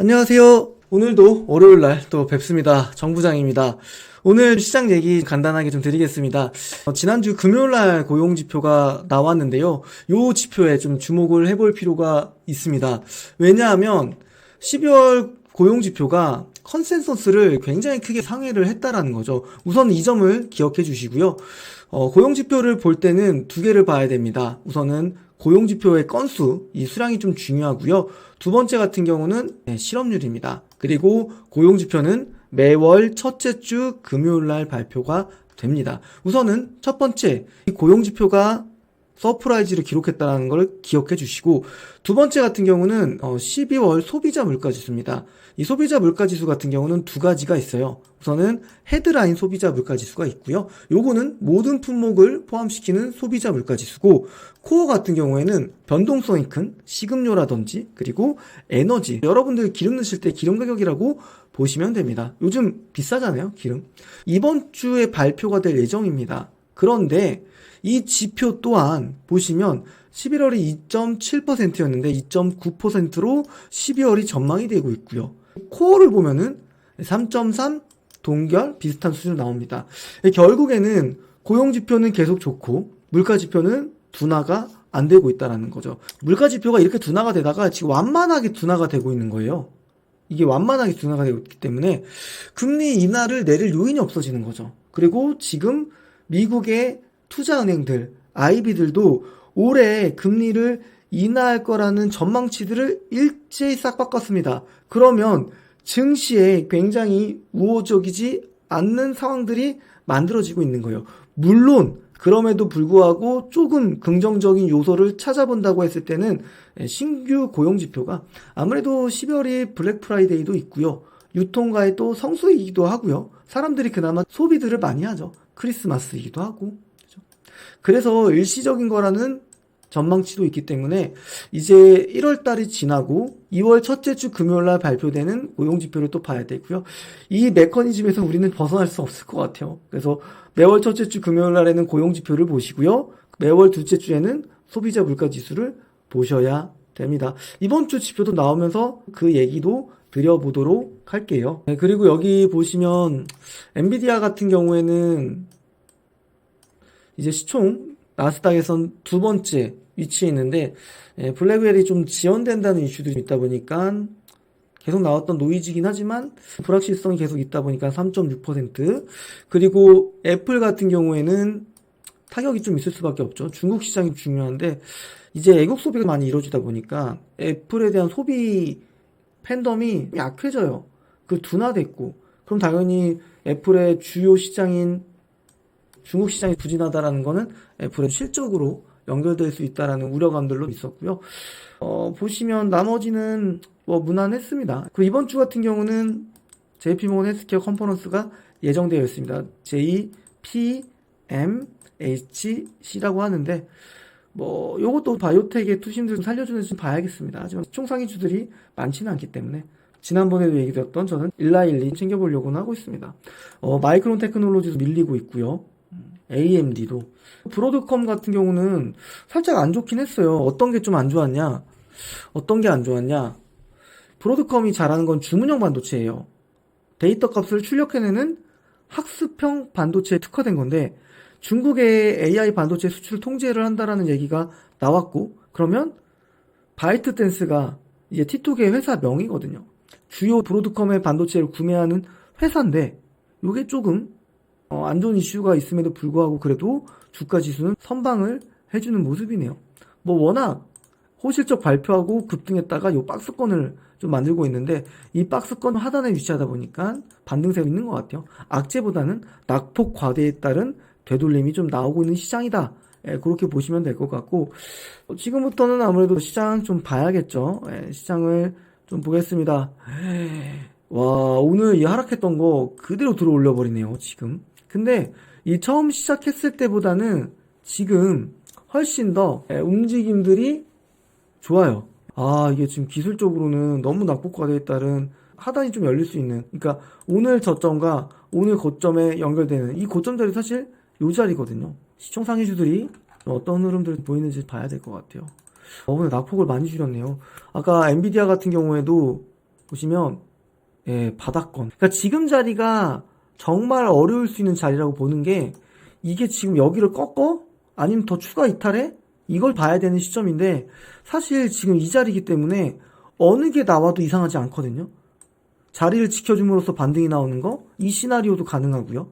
안녕하세요. 오늘도 월요일 날 또 뵙습니다. 정부장입니다. 오늘 시장 얘기 간단하게 좀 드리겠습니다. 어, 지난주 금요일 날 고용 지표가 나왔는데요. 요 지표에 좀 주목을 해볼 필요가 있습니다. 왜냐하면 12월 고용 지표가 컨센서스를 굉장히 크게 상회를 했다라는 거죠. 우선 이 점을 기억해 주시고요. 어, 고용 지표를 볼 때는 두 개를 봐야 됩니다. 우선은 고용 지표의 건수, 이 수량이 좀 중요하고요. 두 번째 같은 경우는 네, 실업률입니다. 그리고 고용 지표는 매월 첫째 주 금요일 날 발표가 됩니다. 우선은 첫 번째, 이 고용 지표가 서프라이즈를 기록했다는 걸 기억해 주시고 두 번째 같은 경우는 어, 12월 소비자 물가 지수입니다. 이 소비자 물가 지수 같은 경우는 두 가지가 있어요. 우선은 헤드라인 소비자 물가 지수가 있고요. 요거는 모든 품목을 포함시키는 소비자 물가 지수고 코어 같은 경우에는 변동성이 큰 식음료라든지 그리고 에너지 여러분들 기름 넣으실 때 기름 가격이라고 보시면 됩니다. 요즘 비싸잖아요, 기름. 이번 주에 발표가 될 예정입니다. 그런데 이 지표 또한 보시면 11월이 2.7%였는데 2.9%로 12월이 전망이 되고 있고요. 코어를 보면은 3.3 동결 비슷한 수준으로 나옵니다. 결국에는 고용 지표는 계속 좋고 물가 지표는 둔화가 안 되고 있다라는 거죠. 물가 지표가 이렇게 둔화가 되다가 지금 완만하게 둔화가 되고 있는 거예요. 이게 완만하게 둔화가 되고 있기 때문에 금리 인하를 내릴 요인이 없어지는 거죠. 그리고 지금 미국의 투자은행들, IB들도 올해 금리를 인하할 거라는 전망치들을 일제히 싹 바꿨습니다. 그러면 증시에 굉장히 우호적이지 않는 상황들이 만들어지고 있는 거예요. 물론 그럼에도 불구하고 조금 긍정적인 요소를 찾아본다고 했을 때는 신규 고용 지표가 아무래도 12월이 블랙 프라이데이도 있고요. 유통가의 또 성수이기도 하고요. 사람들이 그나마 소비들을 많이 하죠. 크리스마스이기도 하고. 그래서 일시적인 거라는 전망치도 있기 때문에 이제 1월 달이 지나고 2월 첫째 주 금요일 날 발표되는 고용 지표를 또 봐야 되고요. 이 메커니즘에서 우리는 벗어날 수 없을 것 같아요. 그래서 매월 첫째 주 금요일 날에는 고용 지표를 보시고요. 매월 둘째 주에는 소비자 물가 지수를 보셔야 됩니다. 이번 주 지표도 나오면서 그 얘기도 드려보도록 할게요. 네, 그리고 여기 보시면 엔비디아 같은 경우에는 이제 시총 나스닥에선 두 번째 위치에 있는데 예, 블랙웰이 좀 지연된다는 이슈도 있다 보니까 계속 나왔던 노이즈긴 하지만 불확실성이 계속 있다 보니까 3.6% 그리고 애플 같은 경우에는 타격이 좀 있을 수밖에 없죠. 중국 시장이 중요한데 이제 애국 소비가 많이 이루어지다 보니까 애플에 대한 소비 팬덤이 약해져요. 그 둔화됐고 그럼 당연히 애플의 주요 시장인 중국 시장이 부진하다라는 거는 애플의 실적으로 연결될 수 있다라는 우려감들로 있었고요. 어, 보시면 나머지는 뭐 무난했습니다. 그 이번 주 같은 경우는 JP모건 헬스케어 컨퍼런스가 예정되어 있습니다. JPMHC라고 하는데 뭐 요것도 바이오텍의 투심들 좀 살려주는지 봐야겠습니다. 하지만 총상위주들이 많지는 않기 때문에 지난번에도 얘기드렸던 저는 일라일리 챙겨보려고는 하고 있습니다. 어, 마이크론 테크놀로지도 밀리고 있고요. AMD도 브로드컴 같은 경우는 살짝 안 좋긴 했어요. 어떤 게 좀 안 좋았냐? 어떤 게 안 좋았냐? 브로드컴이 잘하는 건 주문형 반도체예요. 데이터 값을 출력해내는 학습형 반도체에 특화된 건데 중국의 AI 반도체 수출 통제를 한다라는 얘기가 나왔고 그러면 바이트 댄스가 이제 티톡의 회사 명이거든요. 주요 브로드컴의 반도체를 구매하는 회사인데 이게 조금 어, 안 좋은 이슈가 있음에도 불구하고 그래도 주가 지수는 선방을 해주는 모습이네요. 뭐 워낙 호실적 발표하고 급등했다가 요 박스권을 좀 만들고 있는데 이 박스권 하단에 위치하다 보니까 반등세가 있는 것 같아요. 악재보다는 낙폭 과대에 따른 되돌림이 좀 나오고 있는 시장이다. 예, 그렇게 보시면 될 것 같고 어, 지금부터는 아무래도 시장 좀 봐야겠죠. 예, 시장을 좀 보겠습니다. 와 오늘 이 하락했던 거 그대로 들어올려 버리네요. 지금. 근데 이 처음 시작했을 때보다는 지금 훨씬 더 예, 움직임들이 좋아요. 아, 이게 지금 기술적으로는 너무 낙폭과대에 따른 하단이 좀 열릴 수 있는. 그러니까 오늘 저점과 오늘 고점에 연결되는 이 고점 자리 사실 요 자리거든요. 시총 상위주들이 어떤 흐름들 보이는지 봐야 될 것 같아요. 어, 오늘 낙폭을 많이 줄였네요. 아까 엔비디아 같은 경우에도 보시면 예, 바닥권. 그러니까 지금 자리가 정말 어려울 수 있는 자리라고 보는 게 이게 지금 여기를 꺾어? 아니면 더 추가 이탈해? 이걸 봐야 되는 시점인데 사실 지금 이 자리이기 때문에 어느 게 나와도 이상하지 않거든요. 자리를 지켜줌으로써 반등이 나오는 거 이 시나리오도 가능하고요.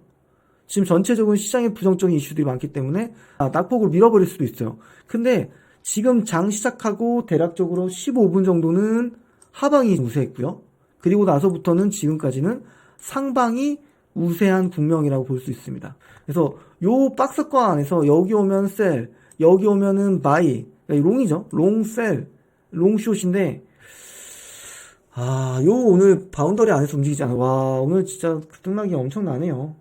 지금 전체적인 시장에 부정적인 이슈들이 많기 때문에 아, 낙폭을 밀어버릴 수도 있어요. 근데 지금 장 시작하고 대략적으로 15분 정도는 하방이 우세했고요. 그리고 나서부터는 지금까지는 상방이 우세한 국면이라고 볼 수 있습니다. 그래서 요 박스권 안에서 여기 오면 셀, 여기 오면은 바이, 그러니까 롱이죠. 롱 셀, 롱숏인데 아, 요 오늘 바운더리 안에서 움직이지 않아. 와, 오늘 진짜 급등락이 엄청나네요.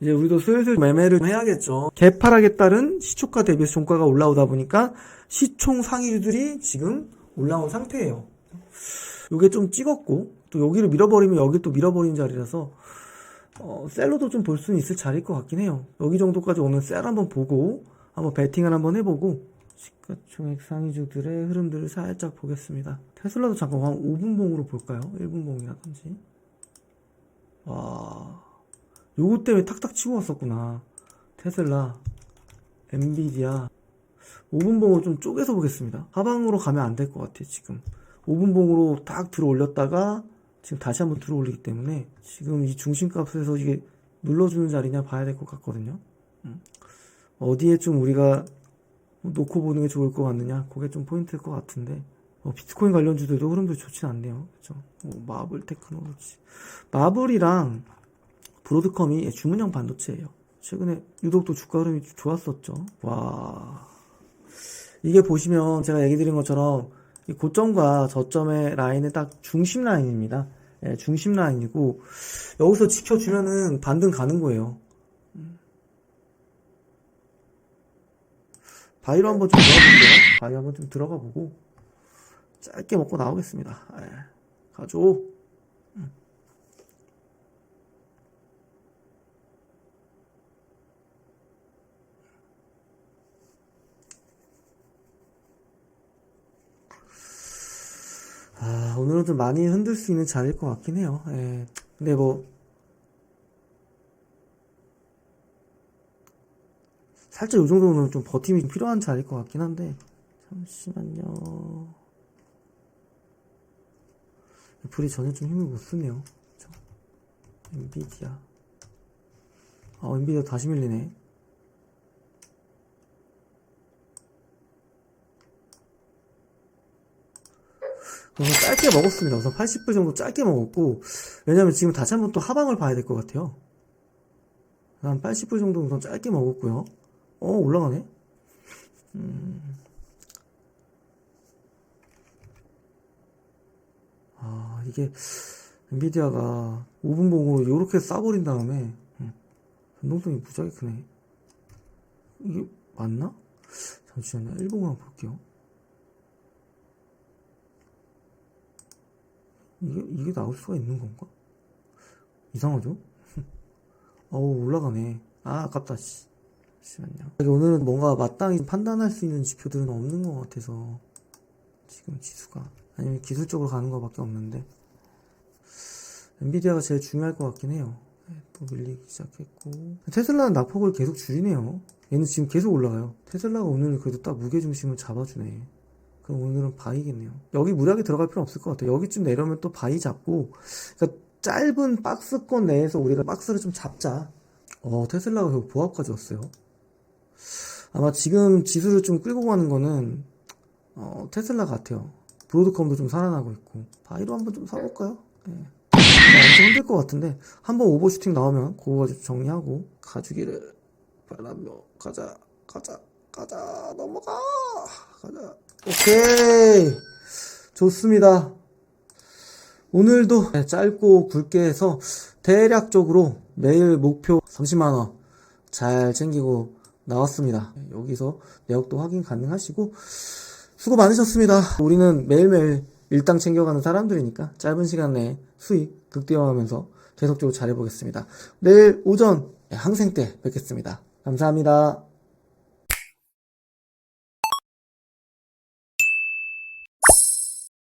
이제 우리도 슬슬 매매를 해야겠죠. 개파락에 따른 시초가 대비해서 종가가 올라오다 보니까 시총 상위주들이 지금 올라온 상태예요. 요게 좀 찍었고 또 여기를 밀어버리면 여기 또 밀어버리는 자리라서 어, 셀러도 좀 볼 수는 있을 자리일 것 같긴 해요. 여기 정도까지 오늘 셀 한번 보고 한번 베팅을 한번 해보고 시가총액 상위주들의 흐름들을 살짝 보겠습니다. 테슬라도 잠깐 한 5분 봉으로 볼까요? 1분 봉이라든지. 와, 요거 때문에 탁탁 치고 왔었구나. 테슬라, 엔비디아. 5분 봉을 좀 쪼개서 보겠습니다. 하방으로 가면 안 될 것 같아, 지금. 5분 봉으로 딱 들어 올렸다가 지금 다시 한번 들어 올리기 때문에 지금 이 중심값에서 이게 눌러주는 자리냐 봐야 될 것 같거든요. 음. 어디에 좀 우리가 놓고 보는 게 좋을 것 같느냐? 그게 좀 포인트일 것 같은데. 어, 비트코인 관련주들도 흐름도 좋진 않네요. 그죠? 뭐, 마블 테크놀로지. 마블이랑 브로드컴이 주문형 반도체예요. 최근에 유독 또 주가 흐름이 좋았었죠. 와. 이게 보시면 제가 얘기 드린 것처럼 이 고점과 저점의 라인은 딱 중심 라인입니다. 예, 중심 라인이고 여기서 지켜주면은 반등 가는 거예요. 바위로 한번 좀 들어가 볼게요. 바위 한번 좀 들어가 보고 짧게 먹고 나오겠습니다. 예, 가죠. 아, 오늘은 좀 많이 흔들 수 있는 자리일 것 같긴 해요. 예. 근데 뭐, 살짝 이 정도는 좀 버팀이 좀 필요한 자리일 것 같긴 한데, 잠시만요. 애플이 전혀 좀 힘을 못 쓰네요. 엔비디아. 아, 엔비디아 다시 밀리네. 우선 짧게 먹었습니다. 우선 80불 정도 짧게 먹었고, 왜냐면 지금 다시 한번 또 하방을 봐야 될 것 같아요. 한 80불 정도 우선 짧게 먹었고요. 어, 올라가네? 음. 아, 이게, 엔비디아가 5분 봉으로 이렇게 싸버린 다음에, 음, 변동성이 무지하게 크네. 이게 맞나? 잠시만요. 1분만 볼게요. 이게, 이게 나올 수가 있는 건가? 이상하죠? 어우, 올라가네. 아, 아깝다, 씨. 잠시만요. 오늘은 뭔가 마땅히 판단할 수 있는 지표들은 없는 것 같아서. 지금 지수가. 아니면 기술적으로 가는 것밖에 없는데. 엔비디아가 제일 중요할 것 같긴 해요. 네, 또 밀리기 시작했고. 테슬라는 낙폭을 계속 줄이네요. 얘는 지금 계속 올라가요. 테슬라가 오늘 그래도 딱 무게중심을 잡아주네. 그럼 오늘은 바이겠네요. 여기 무리하게 들어갈 필요 없을 것 같아요. 여기쯤 내려오면 또 바이 잡고, 그러니까 짧은 박스권 내에서 우리가 박스를 좀 잡자. 어, 테슬라가 결국 보합까지 왔어요. 아마 지금 지수를 좀 끌고 가는 거는, 어, 테슬라 같아요. 브로드컴도 좀 살아나고 있고. 바이로 한번 좀 사볼까요? 네. 엄청 힘들 것 같은데, 한번 오버슈팅 나오면 그거 좀 정리하고, 가주기를 바라며, 가자, 가자, 가자, 넘어가! 가자. 오케이. 좋습니다. 오늘도 짧고 굵게 해서 대략적으로 매일 목표 30만원 잘 챙기고 나왔습니다. 여기서 내역도 확인 가능하시고 수고 많으셨습니다. 우리는 매일매일 일당 챙겨가는 사람들이니까 짧은 시간 내에 수익 극대화하면서 계속적으로 잘해보겠습니다. 내일 오전 항생 때 뵙겠습니다. 감사합니다.